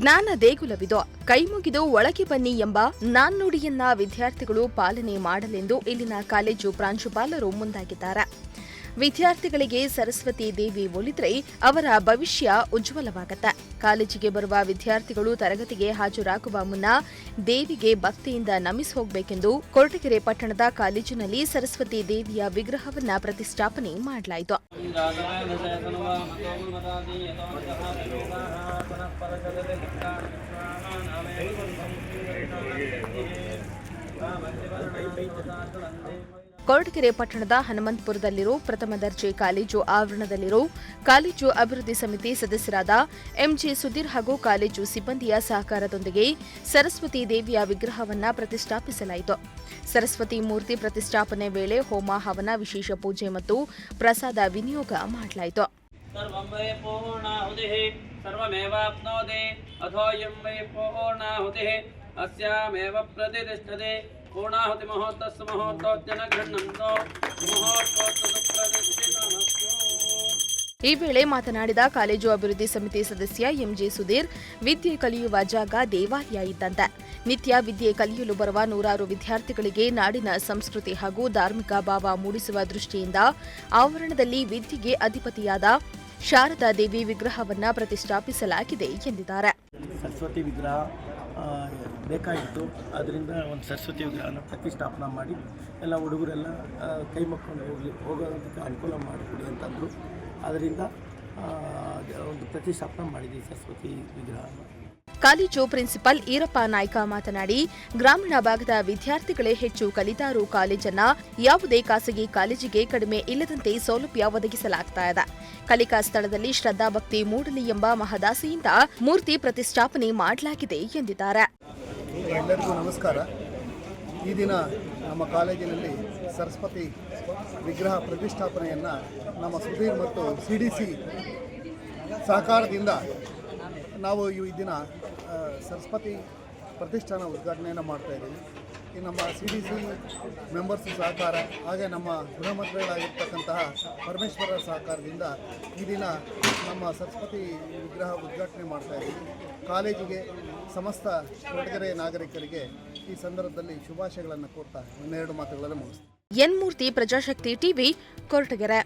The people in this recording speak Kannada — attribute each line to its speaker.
Speaker 1: ಜ್ಞಾನ ದೇಗುಲವಿದು ಕೈಮುಗಿದು ಒಳಗೆ ಬನ್ನಿ ಎಂಬ ನಾಣ್ಣುಡಿಯನ್ನ ವಿದ್ಯಾರ್ಥಿಗಳು ಪಾಲನೆ ಮಾಡಲೆಂದು ಇಲ್ಲಿನ ಕಾಲೇಜು ಪ್ರಾಂಶುಪಾಲರು ಮುಂದಾಗಿದ್ದಾರೆ. ವಿದ್ಯಾರ್ಥಿಗಳಿಗೆ ಸರಸ್ವತಿ ದೇವಿ ಒಲಿದ್ರೆ ಅವರ ಭವಿಷ್ಯ ಉಜ್ವಲವಾಗತ್ತೆ. ಕಾಲೇಜಿಗೆ ಬರುವ ವಿದ್ಯಾರ್ಥಿಗಳು ತರಗತಿಗೆ ಹಾಜರಾಗುವ ಮುನ್ನ ದೇವಿಗೆ ಭಕ್ತಿಯಿಂದ ನಮಿಸಿ ಹೋಗಬೇಕೆಂದು ಕೊರಟಗೆರೆ ಪಟ್ಟಣದ ಕಾಲೇಜಿನಲ್ಲಿ ಸರಸ್ವತಿ ದೇವಿಯ ವಿಗ್ರಹವನ್ನ ಪ್ರತಿಷ್ಠಾಪನೆ ಮಾಡಲಾಯಿತು. ಕೊರಟಗೆರೆ ಪಟ್ಟಣದ ಹನುಮಂತಪುರದಲ್ಲಿರೋ ಪ್ರಥಮ ದರ್ಜೆ ಕಾಲೇಜು ಆವರಣದಲ್ಲಿರೋ ಕಾಲೇಜು ಅಭಿವೃದ್ಧಿ ಸಮಿತಿ ಸದಸ್ಯರಾದ ಎಂಜಿ ಸುಧೀರ್ ಹಾಗೂ ಕಾಲೇಜು ಸಿಬ್ಬಂದಿಯ ಸಹಕಾರದೊಂದಿಗೆ ಸರಸ್ವತಿ ದೇವಿಯ ವಿಗ್ರಹವನ್ನ ಪ್ರತಿಷ್ಠಾಪಿಸಲಾಯಿತು. ಸರಸ್ವತಿ ಮೂರ್ತಿ ಪ್ರತಿಷ್ಠಾಪನೆ ವೇಳೆ ಹೋಮ ಹವನ ವಿಶೇಷ ಪೂಜೆ ಮತ್ತು ಪ್ರಸಾದ ವಿನಿಯೋಗ ಮಾಡಲಾಯಿತು.
Speaker 2: ಸರ್ವಮೇವಾಪ್ನೋದೆ ಅಧೋಯಂ ವೈ ಪೂರ್ಣಾಹುತಿ. अस्यामेव प्रतिष्ठते पूर्णाहुतिमुहूर्तस्य मुहूर्तोऽद्य न गृह्णन्तो मुहूर्तोत्तुप्रतिष्ठितमस्तु
Speaker 1: ಈ ವೇಳೆ ಮಾತನಾಡಿದ ಕಾಲೇಜು ಅಭಿವೃದ್ಧಿ ಸಮಿತಿ ಸದಸ್ಯ ಎಂಜಿ ಸುಧೀರ್ ವಿದ್ಯೆ ಕಲಿಯುವ ಜಾಗ ದೇವಾಲಯ ಇದ್ದಂತೆ ನಿತ್ಯ ವಿದ್ಯೆ ಕಲಿಯಲು ಬರುವ ನೂರಾರು ವಿದ್ಯಾರ್ಥಿಗಳಿಗೆ ನಾಡಿನ ಸಂಸ್ಕೃತಿ ಹಾಗೂ ಧಾರ್ಮಿಕ ಭಾವ ಮೂಡಿಸುವ ದೃಷ್ಟಿಯಿಂದ ಆವರಣದಲ್ಲಿ ವಿದ್ಯೆಗೆ ಅಧಿಪತಿಯಾದ ಶಾರದಾ ದೇವಿ ವಿಗ್ರಹವನ್ನ ಪ್ರತಿಷ್ಠಾಪಿಸಲಾಗಿದೆ ಎಂದಿದ್ದಾರೆ
Speaker 3: ಸರಸ್ವತಿ ವಿಗ್ರಹ ಆ, ಬೇಕಾಗಿತ್ತು. ಅದರಿಂದ ಒಂದು ಸರಸ್ವತಿ ವಿಗ್ರಹನ ಪ್ರತಿಷ್ಠಾಪನೆ ಮಾಡಿ, ಎಲ್ಲ ಹುಡುಗರೆಲ್ಲ ಕೈ ಮಕ್ಕೊಂಡು ಹೋಗಿ, ಹೋಗೋದಕ್ಕೆ ಅನುಕೂಲ ಮಾಡಿಕೊಡಿ ಅಂತಂದರು ಅದರಿಂದ ಒಂದು ಪ್ರತಿಷ್ಠಾಪನೆ ಮಾಡಿದ್ವಿ ಸರಸ್ವತಿ ವಿಗ್ರಹನ.
Speaker 1: ಕಾಲೇಜು ಪ್ರಿನ್ಸಿಪಲ್ ಈರಪ್ಪ ನಾಯ್ಕ ಮಾತನಾಡಿ, ಗ್ರಾಮೀಣ ಭಾಗದ ವಿದ್ಯಾರ್ಥಿಗಳೇ ಹೆಚ್ಚು ಕಲಿತಾರು ಕಾಲೇಜನ್ನ, ಯಾವುದೇ ಖಾಸಗಿ ಕಾಲೇಜಿಗೆ ಕಡಿಮೆ ಇಲ್ಲದಂತೆ ಸೌಲಭ್ಯ ಒದಗಿಸಲಾಗ್ತಾ ಇದೆ. ಕಲಿಕಾ ಸ್ಥಳದಲ್ಲಿ ಶ್ರದ್ಧಾಭಕ್ತಿ ಮೂಡಲಿ ಎಂಬ ಮಹದಾಸೆಯಿಂದ ಮೂರ್ತಿ ಪ್ರತಿಷ್ಠಾಪನೆ ಮಾಡಲಾಗಿದೆ ಎಂದಿದ್ದಾರೆ.
Speaker 4: ಎಲ್ಲರಿಗೂ ನಮಸ್ಕಾರ. ಈ ದಿನ ನಮ್ಮ ಕಾಲೇಜಿನಲ್ಲಿ ಸರಸ್ವತಿ ವಿಗ್ರಹ ಪ್ರತಿಷ್ಠಾಪನೆಯನ್ನು ನಮ್ಮ ಸುಧೀರ್ ಮತ್ತು ಸಿ ಡಿ ಸಿ ಸಹಕಾರದಿಂದ ನಾವು ಈ ದಿನ ಸರಸ್ವತಿ ಪ್ರತಿಷ್ಠಾನ ಉದ್ಘಾಟನೆಯನ್ನು ಮಾಡ್ತಾ ಇದ್ದೀನಿ. ಈ ನಮ್ಮ ಸಿ ಡಿ ಸಿ ಮೆಂಬರ್ಸ್ ಸಹಕಾರ, ಹಾಗೆ ನಮ್ಮ ಗೃಹ ಮಂತ್ರಿಗಳಾಗಿರ್ತಕ್ಕಂತಹ ಪರಮೇಶ್ವರ ಸಹಕಾರದಿಂದ ಈ ದಿನ ನಮ್ಮ ಸರಸ್ವತಿ ವಿಗ್ರಹ ಉದ್ಘಾಟನೆ ಮಾಡ್ತಾ ಇದ್ದೀವಿ ಕಾಲೇಜಿಗೆ ಸಮಸ್ತ ಕೊಡಗೆರೆ ನಾಗರಿಕರಿಗೆ ಈ ಸಂದರ್ಭದಲ್ಲಿ ಶುಭಾಶಯಗಳನ್ನು ಕೋರ್ತಾ ಇನ್ನೆರಡು ಮಾತುಗಳನ್ನು ಮುಗಿಸ್ತೀನಿ.
Speaker 1: N Murthy Prajashakti TV, Koratagere.